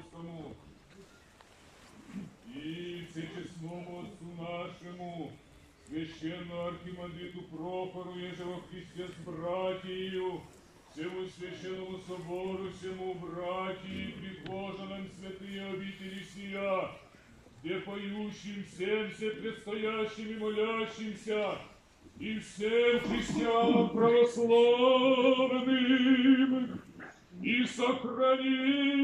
Васильковскому, и всечестному отцу нашему, священному архимандриту Прохору, еже во Христе с братьею, всему священному собору, всему братьи, предложенным святые обители сия, где поющим всем, все предстоящим и молящимся, и всем христианам православным, и сохрани